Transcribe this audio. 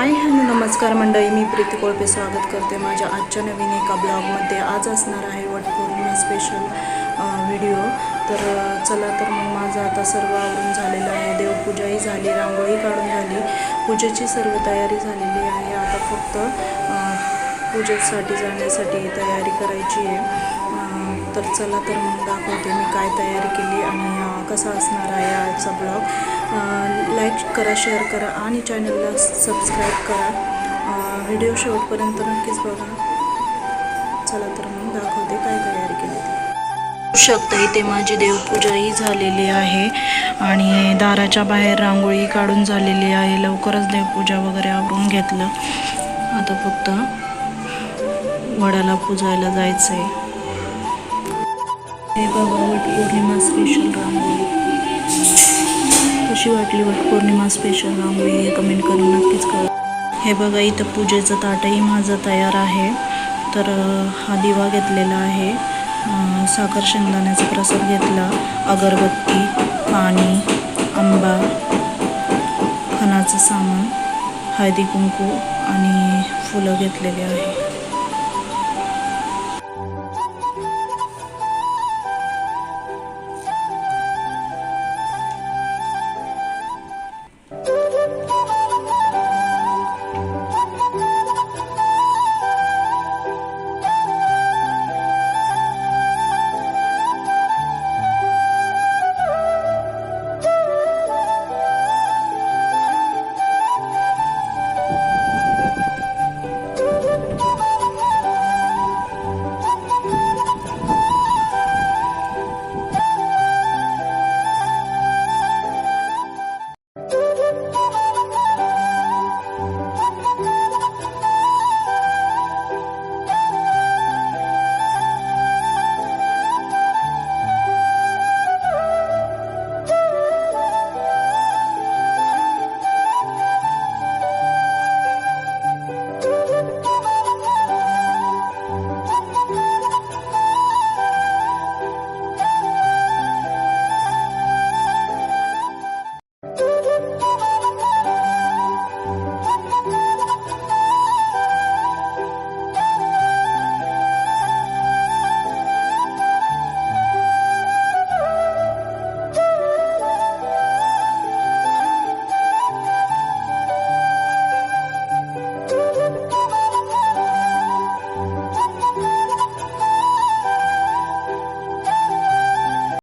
Hi hello नमस्कार मंडळी. मी प्रीती कोळपे स्वागत करते माझ्या आजच्या नवीन एका ब्लॉगमध्ये. आज असणार आहे वटपौर्णिमा स्पेशल व्हिडिओ तर चला तर मग माझं आता सर्व आवरून झालेलं आहे. देवपूजाही झाली रांगोळी काढून झाली. पूजेची सर्व तयारी झालेली आहे. आता फक्त पूजेसाठी जाण्यासाठी तयारी करायची आहे. तर चला तर मग दाखवते मी काय तयारी केली आणि कसा असणार आहे आजचा ब्लॉग. लाईक करा शेअर करा आणि चॅनलला सबस्क्राईब करा. व्हिडिओ शेवटपर्यंत नक्कीच बघा. चला तर मग दाखवते काय तयारी केली ते. शकता इथे माझी देवपूजाही झालेली आहे आणि दाराच्या बाहेर रांगोळी काढून झालेली आहे. लवकरच देवपूजा वगैरे आवरून घेतलं. आता फक्त वडाला पूजायला जायचं आहे हे बघा वटपौर्णिमा स्पेशल रांगोळी. कशी वाटली वटपौर्णिमा स्पेशल रांगोळी हे कमेंट करून नक्कीच कळवा. हे बघा इथं पूजेचं ताटही माझं तयार आहे. तर हा दिवा घेतलेला आहे. साखर शेंगदाण्याचा प्रसाद घेतला. अगरबत्ती पाणी आंबा खणाचं सामान हळदी कुंकू आणि फुलं घेतलेली आहे.